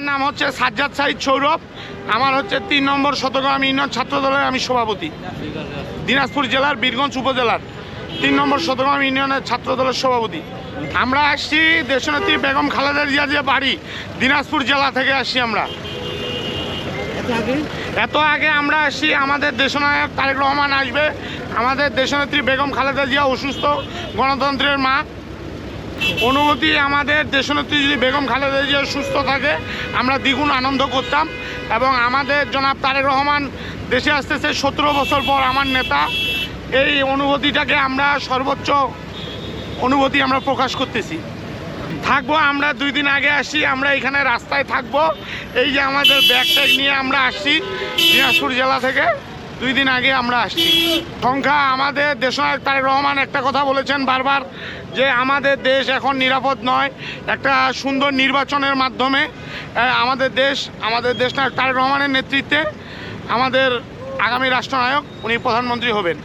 আমার নাম হচ্ছে সাজ্জাদ সাইদ সৌরভ। আমার হচ্ছে তিন নম্বর শতগ্রাম ইউনিয়ন ছাত্র দলের আমি সভাপতি। দিনাজপুর জেলার বীরগঞ্জ উপজেলার তিন নম্বর শতগ্রাম ইউনিয়নের ছাত্র দলের সভাপতি। আমরা আসছি দেশনেত্রী বেগম খালেদা জিয়া যে বাড়ি দিনাজপুর জেলা থেকে আসছি আমরা। এত আগে আমরা আসছি আমাদের দেশনায়ক তারেক রহমান আসবে। আমাদের দেশনেত্রী বেগম খালেদা জিয়া অসুস্থ গণতন্ত্রের মা। অনুভূতি আমাদের দেশনেত্রী যদি বেগম খালেদা জিয়া সুস্থ থাকে, আমরা দ্বিগুণ আনন্দ করতাম। এবং আমাদের জনাব তারেক রহমান দেশে আসতেছে সতেরো বছর পর আমার নেতা। এই অনুভূতিটাকে আমরা সর্বোচ্চ অনুভূতি আমরা প্রকাশ করতেছি। থাকব আমরা দুই দিন আগে আসি, আমরা এখানে রাস্তায় থাকব। এই যে আমাদের ব্যাগ ট্যাগ নিয়ে আমরা আসছি দিনাজপুর জেলা থেকে। দুই দিন আগে আমরা আসছি। সংখ্যা আমাদের দেশনায়ক তারেক রহমান একটা কথা বলেছেন বারবার, যে আমাদের দেশ এখন নিরাপদ নয়, একটা সুন্দর নির্বাচনের মাধ্যমে আমাদের দেশ, আমাদের দেশনায়ক তারেক রহমানের নেতৃত্বে আমাদের আগামী রাষ্ট্রনায়ক, উনি প্রধানমন্ত্রী হবেন।